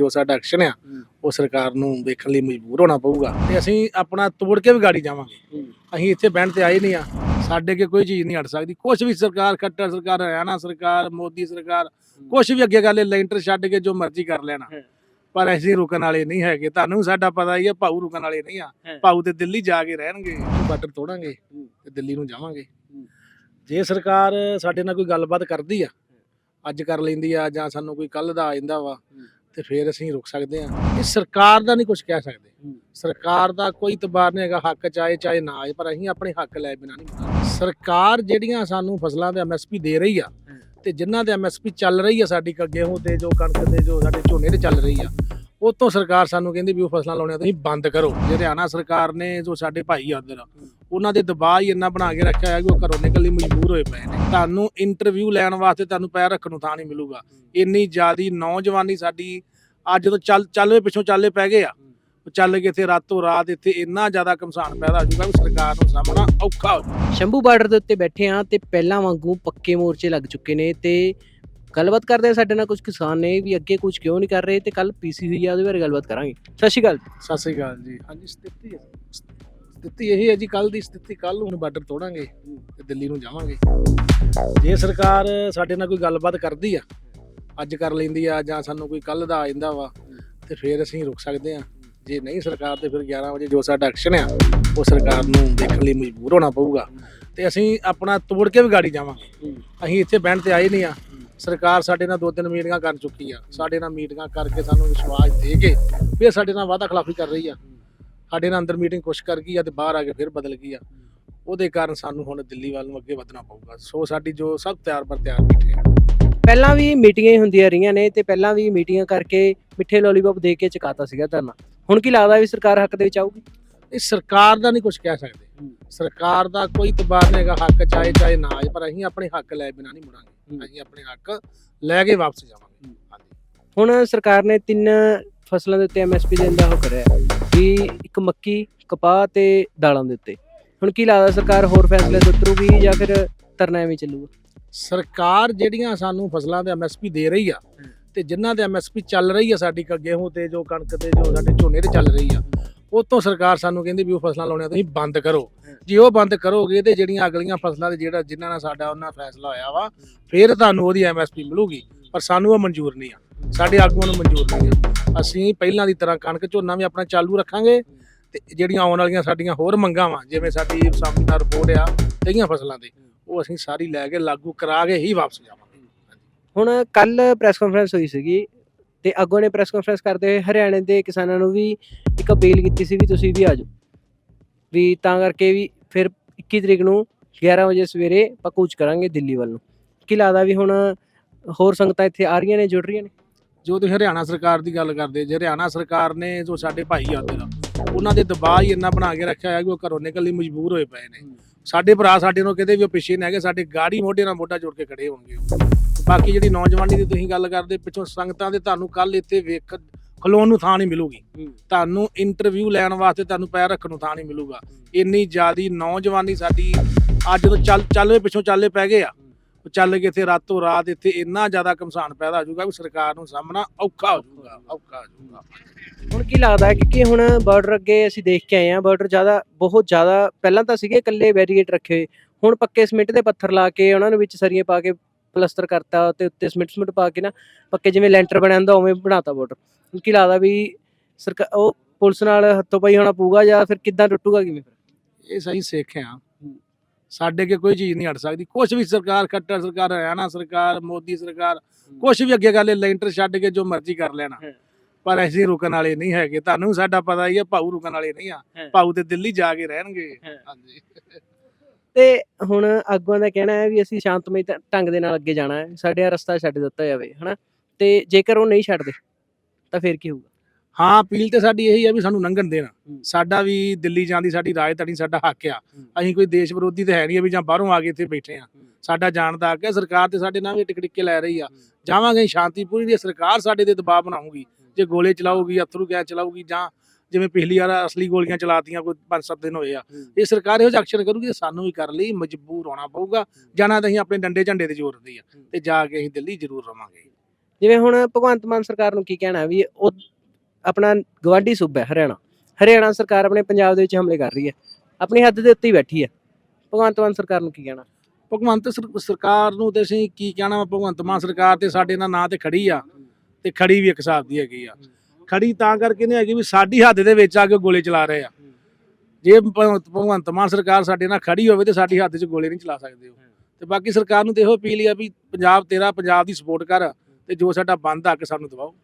ਜੋ ਸਾਡਾ ਐਕਸ਼ਨ ਆ ਉਹ ਸਰਕਾਰ ਨੂੰ ਵੇਖਣ ਲਈ ਮਜਬੂਰ ਹੋਣਾ ਪਊਗਾ ਤੇ ਅਸੀਂ ਆਪਣਾ ਤੋੜ ਕੇ ਵੀ ਗਾੜੀ ਜਾਵਾਂਗੇ। ਅਸੀਂ ਇੱਥੇ ਬਹਿਣ ਤੇ ਆਏ ਨਹੀਂ ਆ। ਸਾਡੇ ਅੱਗੇ ਕੋਈ ਚੀਜ਼ ਨਹੀਂ ਹਟ ਸਕਦੀ। ਕੁਝ ਵੀ ਸਰਕਾਰ ਖੱਟਰ ਸਰਕਾਰ ਹਰਿਆਣਾ ਸਰਕਾਰ ਮੋਦੀ ਸਰਕਾਰ ਕੁਝ ਵੀ ਅੱਗੇ ਗੱਲ ਲੈਂਟਰ ਛੱਡ ਕੇ ਜੋ ਮਰਜ਼ੀ ਕਰ ਲੈਣਾ। ਪਰ ਅਸੀਂ ਰੁਕਣ ਵਾਲੇ ਨਹੀਂ ਹੈਗੇ। ਤੁਹਾਨੂੰ ਸਾਡਾ ਪਤਾ ਹੀ ਹੈ ਭਾਊ ਰੁਕਣ ਵਾਲੇ ਨਹੀਂ ਆ। ਭਾਊ ਤੇ ਦਿੱਲੀ ਜਾ ਕੇ ਰਹਿਣਗੇ। ਬਾਰਡਰ ਤੋੜਾਂਗੇ ਤੇ ਦਿੱਲੀ ਨੂੰ ਜਾਵਾਂਗੇ। ਜੇ ਸਰਕਾਰ ਸਾਡੇ ਨਾਲ ਕੋਈ ਗੱਲਬਾਤ ਕਰਦੀ ਆ ਅੱਜ ਕਰ ਲੈਂਦੀ ਆ ਜਾਂ ਸਾਨੂੰ ਕੋਈ ਕੱਲ ਦਾ ਆ ਜਾਂਦਾ ਵਾ ਤੇ ਫਿਰ ਅਸੀਂ ਰੁਕ ਸਕਦੇ ਆ ਇਹ ਸਰਕਾਰ ਦਾ ਨਹੀਂ ਕੁਝ ਕਹਿ ਸਕਦੇ। ਸਰਕਾਰ ਦਾ ਕੋਈ ਇਤਬਾਰ ਨਹੀਂ ਹੈਗਾ ਹੱਕ ਚਾਹੇ ਚਾਹੇ ਨਾ ਆਏ ਪਰ ਅਸੀਂ ਆਪਣੇ ਹੱਕ ਲੈ ਬਿਨਾਂ ਨਹੀਂ ਮੰਨਾਂਗੇ ਸਰਕਾਰ ਜਿਹੜੀਆਂ ਸਾਨੂੰ ਫਸਲਾਂ ਦੇ ਐਮਐਸਪੀ ਦੇ ਰਹੀ ਆ ਤੇ ਜਿਨ੍ਹਾਂ ਦੇ ਐਮਐਸਪੀ ਚੱਲ ਰਹੀ ਆ ਸਾਡੀ ਕ- ਗੇਹੂੰ ਤੇ ਜੋ ਕਣਕ ਤੇ ਜੋ ਸਾਡੇ ਝੋਨੇ ਤੇ ਚੱਲ ਰਹੀ ਆ ਉਹ ਤੋਂ ਸਰਕਾਰ ਸਾਨੂੰ ਕਹਿੰਦੀ ਵੀ ਉਹ ਫਸਲਾਂ ਲਾਉਣੀਆਂ ਤੁਸੀਂ ਬੰਦ ਕਰੋ। ਹਰਿਆਣਾ ਸਰਕਾਰ ਨੇ ਜੋ ਸਾਡੇ ਭਾਈ ਆ ਉੱਧਰ ਉਹਨਾਂ ਦੇ ਦਬਾਅ ਹੀ ਇੰਨਾ ਬਣਾ ਕੇ ਰੱਖਿਆ ਹੈ ਕਿ ਉਹ ਘਰੋਂ ਨਿਕਲਣ ਲਈ ਮਜਬੂਰ ਹੋਏ ਪਏ ਨੇ। ਤੁਹਾਨੂੰ ਇੰਟਰਵਿਊ ਲੈਣ ਵਾਸਤੇ ਤੁਹਾਨੂੰ ਪੈਰ ਰੱਖਣ ਨੂੰ ਥਾਂ ਨਹੀਂ ਮਿਲੂਗਾ। ਇੰਨੀ ਜ਼ਿਆਦੀ ਨੌਜਵਾਨੀ ਸਾਡੀ ਅੱਜ ਜਦੋਂ ਚੱਲ ਚੱਲਵੇ ਪਿੱਛੋਂ ਚਾਲੇ ਪੈ ਗਏ ਆ। ਚੱਲ ਕੇ ਇੱਥੇ ਰਾਤੋਂ ਰਾਤ ਇੱਥੇ ਇੰਨਾ ਜ਼ਿਆਦਾ ਕਮਸਾਨ ਪੈਦਾ ਹੋ ਜਾਊਗਾ ਕਿ ਸਰਕਾਰ ਨੂੰ ਸਾਹਮਣਾ ਔਖਾ ਹੋ ਸ਼ੰਭੂ ਬਾਰਡਰ ਦੇ ਉੱਤੇ ਬੈਠੇ ਆ ਤੇ ਪਹਿਲਾਂ ਵਾਂਗੂ ਪੱਕੇ ਮੋਰਚੇ ਲੱਗ ਚੁੱਕੇ ਨੇ ਤੇ ਗੱਲਬਾਤ ਕਰਦੇ ਆ ਸਾਡੇ ਨਾਲ ਕੁਝ ਕਿਸਾਨ ਨੇ ਵੀ ਅੱਗੇ ਕੁਝ ਕਿਉਂ ਨਹੀਂ ਕਰ ਰਹੇ ਤੇ ਕੱਲ ਪੀਸੀ ਹੋਈ ਆ ਉਹਦੇ ਬਾਰੇ ਗੱਲਬਾਤ ਕਰਾਂਗੇ। ਸਤਿ ਸ਼੍ਰੀ ਅਕਾਲ। ਸਤਿ ਸ੍ਰੀ ਅਕਾਲ ਜੀ। ਹਾਂਜੀ ਸਥਿਤੀ ਹੈ। ਸਥਿਤੀ ਇਹ ਹੈ ਜੀ ਕੱਲ ਦੀ ਸਥਿਤੀ ਕੱਲ ਨੂੰ ਬਾਰਡਰ ਤੋੜਾਂਗੇ ਤੇ ਦਿੱਲੀ ਨੂੰ ਜਾਵਾਂਗੇ। ਜੇ ਸਰਕਾਰ ਸਾਡੇ ਨਾਲ ਕੋਈ ਗੱਲਬਾਤ ਕਰਦੀ ਆ, ਅੱਜ ਕਰ ਲੈਂਦੀ ਆ ਜਾਂ ਸਾਨੂੰ ਕੋਈ ਕੱਲ ਦਾ ਆ ਜਾਂਦਾ ਵਾ, ਤੇ ਫਿਰ ਅਸੀਂ ਰੁਕ ਸਕਦੇ ਆ। ਜੇ ਨਹੀਂ ਸਰਕਾਰ ਤੇ ਫਿਰ 11 ਵਜੇ ਜੋ ਸਾਡਾ ਐਕਸ਼ਨ ਆ, ਉਹ ਸਰਕਾਰ ਨੂੰ ਦੇਖਣ ਲਈ ਮਜਬੂਰ ਹੋਣਾ ਪਊਗਾ। ਤੇ ਅਸੀਂ ਆਪਣਾ ਤੋੜ ਕੇ ਵੀ ਗਾੜੀ ਜਾਵਾਂਗੇ। ਅਸੀਂ ਇੱਥੇ ਬਹਿਣ ਤੇ ਆਏ ਨਹੀਂ ਆ। ਸਰਕਾਰ ਸਾਡੇ ਨਾਲ ਦੋ ਤਿੰਨ ਮੀਟਿੰਗਾਂ ਕਰ ਚੁੱਕੀ ਆ। ਸਾਡੇ ਨਾਲ ਮੀਟਿੰਗਾਂ ਕਰਕੇ ਸਾਨੂੰ ਵਿਸ਼ਵਾਸ ਦੇ ਕੇ ਫਿਰ ਸਾਡੇ ਨਾਲ ਵਾਅਦਾ ਖਿਲਾਫੀ ਕਰ ਰਹੀ ਆ। ਸਾਡੇ ਨਾਲ ਅੰਦਰ ਮੀਟਿੰਗ ਕੁਛ ਕਰ ਗਈ ਆ ਤੇ ਬਾਹਰ ਆ ਕੇ ਫਿਰ ਬਦਲ ਗਈ ਆ। ਉਹਦੇ ਕਾਰਨ ਸਾਨੂੰ ਹੁਣ ਦਿੱਲੀ ਵੱਲ ਨੂੰ ਅੱਗੇ ਵਧਣਾ ਪਊਗਾ। ਸੋ ਸਾਡੀ ਜੋ ਸਭ ਤਿਆਰ ਪਰ ਤਿਆਰ ਬੈਠੇ ਆ। ਪਹਿਲਾਂ ਵੀ ਮੀਟਿੰਗਾਂ ਹੀ ਹੁੰਦੀਆਂ ਰਹੀਆਂ ਨੇ ਤੇ ਪਹਿਲਾਂ ਵੀ ਮੀਟਿੰਗਾਂ ਕਰਕੇ ਮਿੱਠੇ ਲੋਲੀਪੌਪ ਦੇ ਕੇ ਚਕਾਤਾ ਸੀਗਾ ਧਰਨਾ। ਹੁਣ ਕੀ ਲੱਗਦਾ ਵੀ ਸਰਕਾਰ ਹੱਕ ਦੇ ਵਿੱਚ ਆਊਗੀ? ਇਹ ਸਰਕਾਰ ਦਾ ਨਹੀਂ ਕੁਝ ਕਹਿ ਸਕਦੇ। ਸਰਕਾਰ ਦਾ ਕੋਈ ਇਤਬਾਰ ਨਹੀਂ ਹੈਗਾ ਹੱਕ ਚਾਹੇ ਚਾਹੇ ਨਾ ਆਏ ਪਰ ਅਸੀਂ ਆਪਣੇ ਹੱਕ ਲੈ ਬਿਨਾਂ ਨਹੀਂ ਮੁੜਾਂਗੇ। ਅਸੀਂ ਆਪਣੇ ਹੱਕ ਲੈ ਕੇ ਵਾਪਸ ਜਾਵਾਂਗੇ। ਹੁਣ ਸਰਕਾਰ ਨੇ ਤਿੰਨ ਫਸਲਾਂ ਦੇ ਉੱਤੇ ਐਮਐਸਪੀ ਦੇਣ ਦਾ ਉਹ ਕਰਿਆ। ਵੀ ਇੱਕ ਮੱਕੀ ਕਪਾਹ ਤੇ ਦਾਲਾਂ ਦੇ ਉੱਤੇ। ਹੁਣ ਕੀ ਲੱਗਦਾ ਸਰਕਾਰ ਹੋਰ ਫੈਸਲੇ ਤੇ ਉਤਰੂਗੀ ਜਾਂ ਫਿਰ ਧਰਨਾ ਐਵੇਂ ਚੱਲੂਗਾ? ਸਰਕਾਰ ਜਿਹੜੀਆਂ ਸਾਨੂੰ ਫਸਲਾਂ ਦੇ ਐਮਐਸਪੀ ਦੇ ਰਹੀ ਆ ਤੇ ਜਿਨ੍ਹਾਂ ਦੇ ਐਮਐਸਪੀ ਚੱਲ ਰਹੀ ਆ ਸਾਡੀ ਗੇਹੂੰ ਤੇ ਜੋ ਕਣਕ ਤੇ ਜੋ ਸਾਡੇ ਝੋਨੇ ਤੇ ਚੱਲ ਰਹੀ ਆ ਉਹ ਤੋਂ ਸਰਕਾਰ ਸਾਨੂੰ ਕਹਿੰਦੀ ਵੀ ਉਹ ਫਸਲਾਂ ਲਾਉਣੀਆਂ ਤੁਸੀਂ ਬੰਦ ਕਰੋ। ਜੇ ਉਹ ਬੰਦ ਕਰੋਗੇ ਤੇ ਜਿਹੜੀਆਂ ਅਗਲੀਆਂ ਫਸਲਾਂ ਦੇ ਜਿਹੜਾ ਜਿਨ੍ਹਾਂ ਨਾਲ ਸਾਡਾ ਉਹਨਾਂ ਫੈਸਲਾ ਹੋਇਆ ਵਾ ਫਿਰ ਤੁਹਾਨੂੰ ਉਹਦੀ ਐਮਐਸਪੀ ਮਿਲੂਗੀ ਪਰ ਸਾਨੂੰ ਉਹ ਮਨਜ਼ੂਰ ਨਹੀਂ ਆ। ਸਾਡੇ ਆਗੂਆਂ ਨੂੰ ਮਨਜ਼ੂਰ ਨਹੀਂ ਆ ਅਸੀਂ ਪਹਿਲਾਂ ਦੀ ਤਰ੍ਹਾਂ ਕਣਕ ਝੋਨਾ ਵੀ ਆਪਣਾ ਚਾਲੂ ਰੱਖਾਂਗੇ ਤੇ ਜਿਹੜੀਆਂ ਆਉਣ ਵਾਲੀਆਂ ਸਾਡੀਆਂ ਹੋਰ ਮੰਗਾਂ ਵਾ, ਜਿਵੇਂ ਸਾਡੀ ਸਾਹਮਣੇ ਰਿਪੋਰਟ ਆ, ਕਈਆਂ ਫਸਲਾਂ ਦੇ ਉਹ ਅਸੀਂ ਸਾਰੀ ਲੈ ਕੇ ਲਾਗੂ ਕਰਾ ਕੇ ਹੀ ਵਾਪਸ ਜਾਵਾਂਗੇ ਹੁਣ ਕੱਲ ਪ੍ਰੈਸ ਕਾਨਫਰੰਸ ਹੋਈ ਸੀਗੀ ਤੇ ਅੱਗੋਂ ਨੇ ਪ੍ਰੈਸ ਕਾਨਫਰੰਸ ਕਰਦੇ ਹੋਏ ਹਰਿਆਣੇ ਦੇ ਕਿਸਾਨਾਂ ਨੂੰ ਵੀ ਇੱਕ ਅਪੀਲ ਕੀਤੀ ਸੀ ਵੀ ਤੁਸੀਂ ਵੀ ਆ ਜਾਓ। ਵੀ ਤਾਂ ਕਰਕੇ ਵੀ ਫਿਰ 21 ਤਰੀਕ ਨੂੰ 11 ਵਜੇ ਸਵੇਰੇ ਆਪਾਂ ਕੂਚ ਕਰਾਂਗੇ ਦਿੱਲੀ ਵੱਲ ਨੂੰ। ਕੀ ਲੱਗਦਾ ਵੀ ਹੁਣ ਹੋਰ ਸੰਗਤਾਂ ਇੱਥੇ ਆ ਰਹੀਆਂ ਨੇ, ਜੁੜ ਰਹੀਆਂ ਨੇ? ਜੋ ਤੁਸੀਂ ਹਰਿਆਣਾ ਸਰਕਾਰ ਦੀ ਗੱਲ ਕਰਦੇ ਜੇ ਹਰਿਆਣਾ ਸਰਕਾਰ ਨੇ ਜੋ ਸਾਡੇ ਭਾਈ ਆ ਉੱਧਰ ਉਹਨਾਂ ਦੇ ਦਬਾਅ ਹੀ ਇੰਨਾ ਬਣਾ ਕੇ ਰੱਖਿਆ ਹੋਇਆ ਕਿ ਉਹ ਘਰੋਂ ਨਿਕਲਣ ਲਈ ਮਜਬੂਰ ਹੋਏ ਪਏ ਨੇ। ਸਾਡੇ ਭਰਾ ਸਾਡੇ ਨੂੰ ਕਹਿੰਦੇ ਵੀ ਉਹ ਪਿੱਛੇ ਨਹੀਂ ਹੈਗੇ ਸਾਡੇ ਗਾੜੀ ਮੋਢੇ ਨਾਲ ਮੋਢਾ ਜੋੜ ਕੇ ਖੜੇ ਹੋਣਗੇ ਬਾਕੀ ਜਿਹੜੀ ਨੌਜਵਾਨੀ ਦੀ ਤੁਸੀਂ ਗੱਲ ਕਰਦੇ ਪਿੱਛੋਂ ਸੰਗਤਾਂ ਦੇ ਤੁਹਾਨੂੰ ਕੱਲ ਇੱਥੇ ਵੇਖ ਖਲੋਣ ਨੂੰ ਥਾਂ ਨਹੀਂ ਮਿਲੂਗੀ। ਤੁਹਾਨੂੰ ਇੰਟਰਵਿਊ ਲੈਣ ਵਾਸਤੇ ਤੁਹਾਨੂੰ ਪੈਰ ਰੱਖਣ ਨੂੰ ਥਾਂ ਨਹੀਂ ਮਿਲੂਗਾ। ਇੰਨੀ ਜ਼ਿਆਦੀ ਨੌਜਵਾਨੀ ਸਾਡੀ ਅੱਜ ਜਦੋਂ ਚੱਲ ਚੱਲਵੇ ਪਿੱਛੋਂ ਚਾਲੇ ਪੈ ਗਏ ਆ। ਚੱਲ ਕੇ ਇੱਥੇ ਰਾਤੋਂ ਰਾਤ ਇੱਥੇ ਇੰਨਾ ਜ਼ਿਆਦਾ ਕਮਸਾਨ ਪੈਦਾ ਹੋ ਜਾਊਗਾ ਕਿ ਸਰਕਾਰ ਨੂੰ ਸਾਹਮਣਾ ਔਖਾ ਹੋ ਜਾਊਗਾ ਔਖਾ ਹੋ ਜਾਊਗਾ। ਹੁਣ ਕੀ ਲੱਗਦਾ ਹੈ ਕਿ ਹੁਣ ਬਾਰਡਰ ਅੱਗੇ ਅਸੀਂ ਦੇਖ ਕੇ ਆਏ ਆ ਬਾਰਡਰ ਜ਼ਿਆਦਾ ਬਹੁਤ ਜ਼ਿਆਦਾ ਪਹਿਲਾਂ ਤਾਂ ਸੀਗੇ ਇਕੱਲੇ ਬੈਰੀਗੇਟ ਰੱਖੇ ਹੋਏ। ਹੁਣ ਪੱਕੇ ਸਿਮੈਂਟ ਦੇ ਪੱਥਰ ਲਾ ਕੇ ਉਹਨਾਂ ਨੂੰ ਵਿੱਚ ਸਰੀਏ ਪਾ ਕੇ ਪਲਸਤਰ ਕਰਤਾ ਤੇ ਉੱਤੇ ਸਿਮੈਂਟ ਸਿਮੈਂਟ ਪਾ ਕੇ ਨਾ ਪੱਕੇ ਜਿਵੇਂ ਲੈਂਟਰ ਬਣਿਆ ਹੁੰਦਾ ਉਵੇਂ ਬਣਾਤਾ ਬਾਰਡਰ। ਹੁਣ ਕੀ ਲੱਗਦਾ ਵੀ ਸਰਕਾਰ ਉਹ ਪੁਲਿਸ ਨਾਲ ਹੱਥੋਂ ਪਾਈ ਹੋਣਾ ਪਊਗਾ ਜਾਂ ਫਿਰ ਕਿੱਦਾਂ ਟੁੱਟੂਗਾ ਕਿਵੇਂ? ਫਿਰ ਇਹ ਸਹੀ ਸਿੱਖ ਆ ਸਾਡੇ ਅੱਗੇ ਕੋਈ ਚੀਜ਼ ਨਹੀਂ ਹਟ ਸਕਦੀ। ਕੁਝ ਵੀ ਸਰਕਾਰ ਖੱਟਰ ਸਰਕਾਰ ਹਰਿਆਣਾ ਸਰਕਾਰ ਮੋਦੀ ਸਰਕਾਰ ਕੁਝ ਵੀ ਅੱਗੇ ਗੱਲ ਲੈਂਟਰ ਛੱਡ ਕੇ ਜੋ ਮਰਜ਼ੀ ਕਰ ਲੈਣਾ। ਪਰ ਅਸੀਂ ਰੁਕਣ ਵਾਲੇ ਨਹੀਂ ਹੈਗੇ। ਤੁਹਾਨੂੰ ਸਾਡਾ ਪਤਾ ਹੀ ਹੈ ਭਾਊ ਰੁਕਣ ਵਾਲੇ ਨਹੀਂ ਆ। ਭਾਊ ਤੇ ਦਿੱਲੀ ਜਾ ਕੇ ਰਹਿਣਗੇ। ਹਾਂਜੀ। ਤੇ ਹੁਣ ਆਗੂਆਂ ਦਾ ਕਹਿਣਾ ਹੈ ਵੀ ਅਸੀਂ ਸ਼ਾਂਤਮਈ ਢੰਗ ਦੇ ਨਾਲ ਅੱਗੇ ਜਾਣਾ ਹੈ। ਸਾਡੇ ਰਸਤਾ ਛੱਡ ਦਿੱਤਾ ਜਾਵੇ ਹਨਾ? ਤੇ ਜੇਕਰ ਉਹ ਨਹੀਂ ਛੱਡਦੇ ਤਾਂ ਫਿਰ ਕੀ ਹੋਊਗਾ? ਹਾਂ ਅਪੀਲ ਤੇ ਸਾਡੀ ਇਹੀ ਆ ਵੀ ਸਾਨੂੰ ਲੰਘਣ ਦੇਣਾ। ਸਾਡਾ ਵੀ ਦਿੱਲੀ ਜਾਣ ਦੀ ਸਾਡੀ ਰਾਜਧਾਨੀ ਸਾਡਾ ਹੱਕ ਆ। ਅਸੀਂ ਕੋਈ ਦੇਸ਼ ਵਿਰੋਧੀ ਤੇ ਹੈ ਨਹੀਂ ਵੀ ਜਾਂ ਬਾਹਰੋਂ ਆ ਕੇ ਇੱਥੇ ਬੈਠੇ ਆ। ਸਾਡਾ ਜਾਣ ਦਾ ਹੱਕ ਸਰਕਾਰ ਤੇ ਸਾਡੇ ਨਾਲ ਵੀ ਟਿਕ ਟਿਕ ਕੇ ਲੈ ਰਹੀ ਆ। ਜਾਵਾਂਗੇ ਸ਼ਾਂਤੀਪੂਰੀ ਦੀ ਸਰਕਾਰ ਸਾਡੇ ਤੇ ਦਬਾਅ ਬਣਾਊਗੀ। ਜੇ ਗੋਲੇ ਚਲਾਊਗੀ ਅਥਰੂ ਗੈਸ ਚਲਾਊਗੀ ਜਾਂ ਜਿਵੇਂ ਪਿਛਲੀ ਵਾਰ ਅਸਲੀ ਗੋਲੀਆਂ ਚਲਾਤੀਆਂ ਕੋਈ 5-7 ਦਿਨ ਹੋਏ ਆ। ਇਹ ਸਰਕਾਰ ਇਹੋ ਜਿਹਾ ਐਕਸ਼ਨ ਕਰੂਗੀ ਤੇ ਸਾਨੂੰ ਵੀ ਕਰਨ ਲਈ ਮਜਬੂਰ ਹੋਣਾ ਪਊਗਾ। ਜਾਣਾ ਤਾਂ ਅਸੀਂ ਆਪਣੇ ਡੰਡੇ ਝੰਡੇ ਤੇ ਜ਼ੋਰ ਦੀ ਆ ਤੇ ਜਾ ਕੇ ਅਸੀਂ ਦਿੱਲੀ ਜ਼ਰੂਰ ਰਵਾਂਗੇ। ਜਿਵੇਂ ਹੁਣ ਭਗਵੰਤ ਮਾਨ ਸਰਕਾਰ ਨੂੰ ਕੀ ਕਹਿਣਾ ਵੀ ਉਹ ਆਪਣਾ ਗਵਾਂਢੀ ਸੂਬਾ ਹੈ, ਹਰਿਆਣਾ। ਹਰਿਆਣਾ ਸਰਕਾਰ ਆਪਣੇ ਪੰਜਾਬ ਦੇ ਵਿੱਚ ਹਮਲੇ ਕਰ ਰਹੀ ਹੈ। ਆਪਣੀ ਹੱਦ ਦੇ ਉੱਤੇ ਹੀ ਬੈਠੀ ਹੈ। ਭਗਵੰਤ ਮਾਨ ਸਰਕਾਰ ਨੂੰ ਕੀ ਕਹਿਣਾ? ਭਗਵੰਤ ਸਰਕਾਰ ਨੂੰ ਤੇ ਅਸੀਂ ਕੀ ਕਹਿਣਾ ਭਗਵੰਤ ਮਾਨ ਸਰਕਾਰ ਤੇ ਸਾਡੇ ਨਾਲ ਨਾਂ ਤੇ ਖੜੀ ਆ ਤੇ ਖੜੀ ਵੀ ਇੱਕ ਹਿਸਾਬ ਦੀ ਹੈਗੀ ਆ। ਖੜੀ ਤਾਂ ਕਰਕੇ ਨਹੀਂ ਹੈਗੀ ਵੀ ਸਾਡੀ ਹੱਦ ਦੇ ਵਿੱਚ ਆ ਕੇ ਗੋਲੇ ਚਲਾ ਰਹੇ ਆ। ਜੇ ਭਗਵੰਤ ਮਾਨ ਸਰਕਾਰ ਸਾਡੇ ਨਾਲ ਖੜੀ ਹੋਵੇ ਤੇ ਸਾਡੀ ਹੱਦ 'ਚ ਗੋਲੇ ਨਹੀਂ ਚਲਾ ਸਕਦੇ ਉਹ। ਤੇ ਬਾਕੀ ਸਰਕਾਰ ਨੂੰ ਤੇ ਇਹੋ ਅਪੀਲ ਆ ਵੀ ਪੰਜਾਬ ਤੇਰਾ, ਪੰਜਾਬ ਦੀ ਸਪੋਰਟ ਕਰ ਤੇ ਜੋ ਸਾਡਾ ਬੰਦ ਹੱਕ ਸਾਨੂੰ ਦਿਵਾਓ।